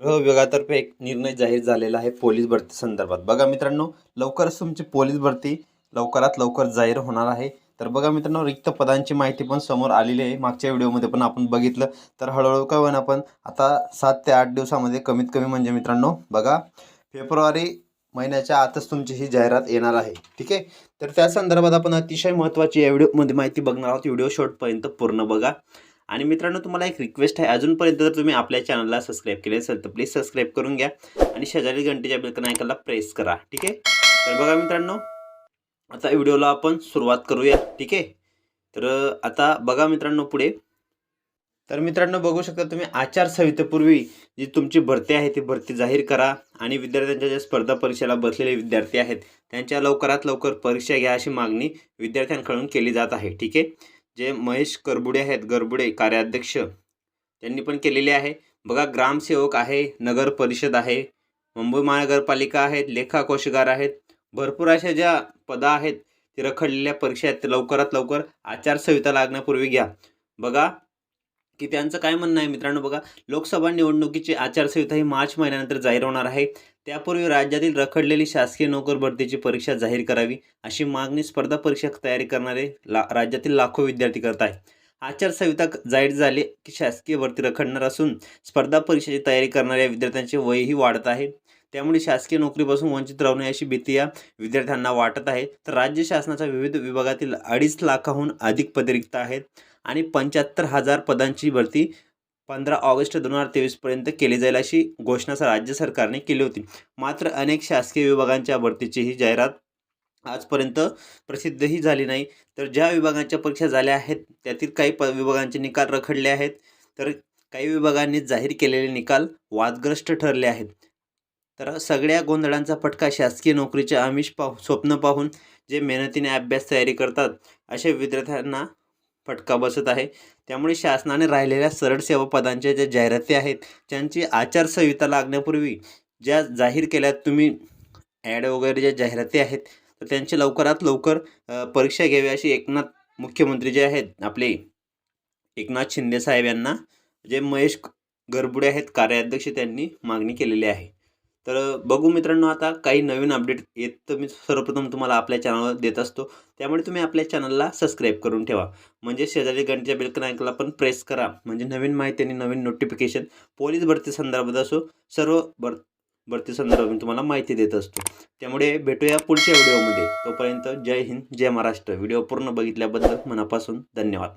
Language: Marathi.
गृह विभागातर्फे एक निर्णय जाहीर झालेला आहे पोलीस भरती संदर्भात. बघा मित्रांनो लवकरच तुमची पोलीस भरती लवकरात लवकर जाहीर होणार आहे. तर बघा मित्रांनो रिक्त पदांची माहिती पण समोर आलेली आहे. मागच्या व्हिडिओमध्ये पण आपण बघितलं. तर हळूहळू का होईन पण आता सात ते आठ दिवसामध्ये कमीत कमी म्हणजे मित्रांनो बघा फेब्रुवारी महिन्याच्या आतच तुमची ही जाहिरात येणार आहे. ठीक आहे? तर त्या संदर्भात आपण अतिशय महत्त्वाची या व्हिडिओमध्ये माहिती बघणार आहोत. व्हिडिओ शॉर्टपर्यंत पूर्ण बघा. आणि मित्रांनो तुम्हाला एक रिक्वेस्ट आहे. अजूनपर्यंत जर तुम्ही आपल्या चॅनलला सबस्क्राईब केले असेल तर प्लीज सबस्क्राईब करून घ्या. आणि शेजारी घंटेच्या बिलकन ऐकायला प्रेस करा. ठीक आहे? तर बघा मित्रांनो आता व्हिडिओला आपण सुरुवात करूया ठीक आहे? तर आता बघा मित्रांनो पुढे. तर मित्रांनो बघू शकता तुम्ही आचारसंहितेपूर्वी जी तुमची भरती आहे ती भरती जाहीर करा. आणि विद्यार्थ्यांच्या ज्या स्पर्धा परीक्षेला बसलेले विद्यार्थी आहेत त्यांच्या लवकरात लवकर परीक्षा घ्या अशी मागणी विद्यार्थ्यांकडून केली जात आहे. ठीक आहे? जे महेश करबुडे आहेत गरबुडे कार्याध्यक्ष त्यांनी पण केलेले आहे. बघा ग्रामसेवक आहे नगर परिषद आहे मुंबई महानगरपालिका आहेत लेखा कोशगार आहेत. भरपूर अशा ज्या पदं आहेत ती रखडलेल्या परीक्षा आहेत लवकरात लवकर आचारसंहिता लागण्यापूर्वी घ्या. बघा की त्यांचं काय म्हणणं आहे मित्रांनो? बघा लोकसभा निवडणुकीची आचारसंहिता ही मार्च महिन्यानंतर जाहीर होणार आहे. त्यापूर्वी राज्यातील रखडलेली शासकीय नोकर भरतीची परीक्षा जाहीर करावी अशी मागणी स्पर्धा परीक्षा तयारी करणारे ला राज्यातील लाखो विद्यार्थी करत आहे आचारसंहिता जाहीर झाली की शासकीय भरती रखडणार असून स्पर्धा परीक्षेची तयारी करणाऱ्या विद्यार्थ्यांचे वयही वाढत आहे. त्यामुळे शासकीय नोकरीपासून वंचित राहू नये अशी भीती या विद्यार्थ्यांना वाटत आहे. तर राज्य शासनाच्या विविध विभागातील अडीच लाखाहून अधिक पदे रिक्त आहेत आणि पंच्याहत्तर हजार पदांची भरती पंधरा ऑगस्ट दोन हजार तेवीसपर्यंत केली जाईल अशी घोषणा राज्य सरकारने केली होती. मात्र अनेक शासकीय विभागांच्या भरतीचीही जाहिरात आजपर्यंत प्रसिद्धही झाली नाही. तर ज्या विभागांच्या परीक्षा झाल्या आहेत त्यातील काही प विभागांचे निकाल रखडले आहेत. तर काही विभागांनी जाहीर केलेले निकाल वादग्रस्त ठरले आहेत. तर सगळ्या गोंधळांचा फटका शासकीय नोकरीचे आमिष पाहू स्वप्न पाहून जे मेहनतीने अभ्यास तयारी करतात अशा विद्यार्थ्यांना फटका बसत आहे. त्यामुळे शासनाने राहिलेल्या सरळ सेवा पदांच्या ज्या जाहिराती आहेत त्यांची आचारसंहिता लागण्यापूर्वी ज्या जाहीर केल्यात तुम्ही ॲड वगैरे ज्या जाहिराती आहेत तर त्यांची लवकरात लवकर परीक्षा घ्यावी अशी एकनाथ मुख्यमंत्री जे आहेत आपले एकनाथ शिंदे साहेब यांना जे महेश गरबुडे आहेत कार्याध्यक्ष त्यांनी मागणी केलेली आहे. तर बघू मित्रांनो आता काही नवीन अपडेट येत तर मी सर्वप्रथम तुम्हाला आपल्या चॅनलवर देत असतो. त्यामुळे तुम्ही आपल्या चॅनलला सबस्क्राईब करून ठेवा. म्हणजे शेजारी घंटेच्या बिलकनायकला पण प्रेस करा. म्हणजे नवीन माहिती आणि नवीन नोटिफिकेशन पोलीस भरती संदर्भात असो सर्व भर भरती संदर्भात मी तुम्हाला माहिती देत असतो. त्यामुळे भेटूया पुढच्या व्हिडिओमध्ये तोपर्यंत जय हिंद जय महाराष्ट्र. व्हिडिओ पूर्ण बघितल्याबद्दल मनापासून धन्यवाद.